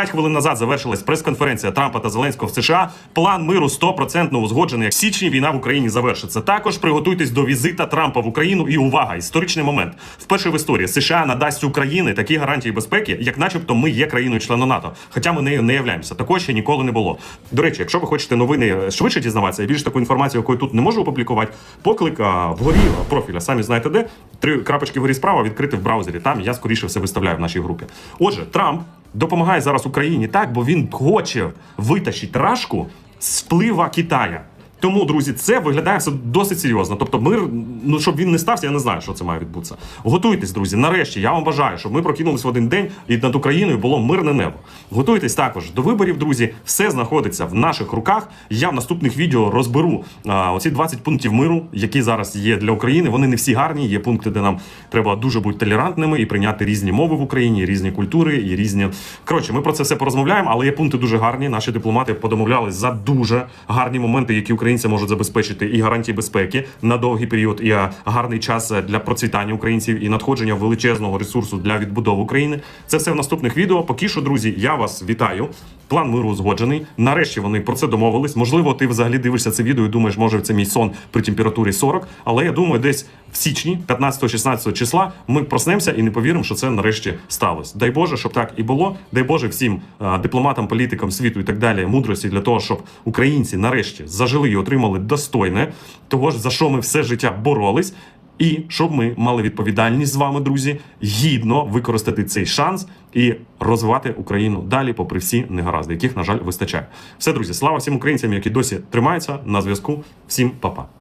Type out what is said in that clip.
П'ять хвилин назад завершилась прес-конференція Трампа та Зеленського в США. План миру 100% узгоджений. В січні війна в Україні завершиться. Також приготуйтесь до візита Трампа в Україну. І увага! Історичний момент. Вперше в історії США надасть Україні такі гарантії безпеки, як, начебто, ми є країною членом НАТО. Хоча ми нею не являємося. Такого ще ніколи не було. До речі, якщо ви хочете новини швидше дізнаватися, і більш таку інформацію, яку я тут не можу опублікувати, поклик вгорі профіля, самі знаєте де. Три крапочки вгорі справа відкрити в браузері. Там я скоріше все виставляю в нашій групі. Отже, Трамп допомагає зараз Україні так, бо він хоче витащити рашку з вплива Китая. Тому, друзі, це виглядає все досить серйозно. Тобто, мир, ну щоб він не стався, я не знаю, що це має відбутися. Готуйтесь, друзі. Нарешті я вам бажаю, щоб ми прокинулись в один день і над Україною було мирне небо. Готуйтесь також до виборів, друзі. Все знаходиться в наших руках. Я в наступних відео розберу а, оці 20 пунктів миру, які зараз є для України. Вони не всі гарні. Є пункти, де нам треба дуже бути толерантними і прийняти різні мови в Україні, різні культури і різні. Коротше, ми про це все порозмовляємо, але є пункти дуже гарні. Наші дипломати подомовлялись за дуже гарні моменти, які українці можуть забезпечити і гарантії безпеки на довгий період, і гарний час для процвітання українців і надходження величезного ресурсу для відбудови України. Це все в наступних відео. Поки що, друзі, я вас вітаю. План миру узгоджений. Нарешті вони про це домовились. Можливо, ти взагалі дивишся це відео і думаєш, може це мій сон при температурі 40. Але я думаю, десь в січні, 15-16 числа, ми проснемося і не повіримо, що це нарешті сталося. Дай Боже, щоб так і було. Дай Боже всім дипломатам, політикам світу і так далі мудрості для того, щоб українці нарешті зажили і отримали достойне того ж за що ми все життя боролись. І щоб ми мали відповідальність з вами, друзі, гідно використати цей шанс і розвивати Україну далі, попри всі негаразди, яких, на жаль, вистачає. Все, друзі, слава всім українцям, які досі тримаються на зв'язку. Всім па-па.